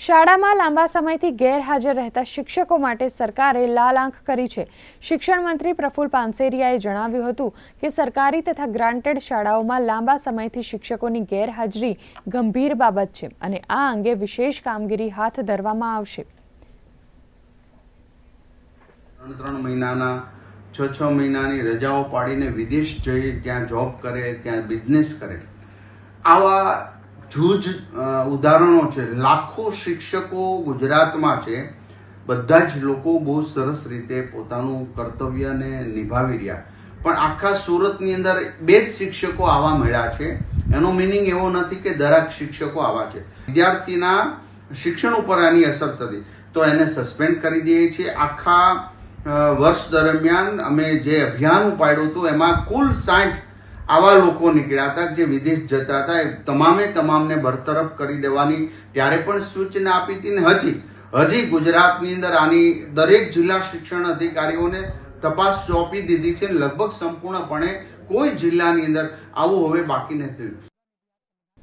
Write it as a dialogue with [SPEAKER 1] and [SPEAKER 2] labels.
[SPEAKER 1] શાળામાં લાંબા સમયથી ગેરહાજર રહેતા શિક્ષકો માટે સરકારે લાલ આંખ કરી છે. શિક્ષણ મંત્રી પ્રફુલ પાનસેરિયાએ જણાવ્યું હતું કે સરકારી તથા ગ્રાન્ટેડ શાળાઓમાં લાંબા સમયથી શિક્ષકોની ગેરહાજરી ગંભીર બાબત છે અને આ અંગે વિશેષ કામગીરી હાથ ધરવામાં આવશે.
[SPEAKER 2] ત્રણ મહિનાના, છ છ મહિનાની રજાઓ પાડીને વિદેશ જઈ ત્યાં જોબ કરે ત્યાં બિઝનેસ કરે. આવા જૂજ ઉદાહરણો છે. લાખો શિક્ષકો ગુજરાતમાં છે. બધા જ લોકો બહુ સરસ રીતે પોતાનું કર્તવ્યને નિભાવી રહ્યા. પણ આખા સુરતની અંદર બે જ શિક્ષકો આવા મળ્યા છે. એનો મિનિંગ એવો નથી કે દરેક શિક્ષકો આવા છે. વિદ્યાર્થીના શિક્ષણ ઉપર આની અસર થતી. તો એને સસ્પેન્ડ કરી દઈએ છીએ. આખા વર્ષ દરમિયાન અમે જે અભિયાન ઉપાડ્યું હતું, એમાં કુલ સાઠ આવા લોકો નીકળ્યા હતા જે વિદેશ જતા હતા, એ તમામે તમામને બરતરફ કરી દેવાની ત્યારે પણ સૂચના આપી હતી ને હજી. હજી ગુજરાતની અંદર આની દરેક જિલ્લા શિક્ષણ અધિકારીઓને તપાસ સોંપી દીધી છે લગભગ સંપૂર્ણપણે કોઈ જિલ્લાની અંદર આવું હવે બાકી નથી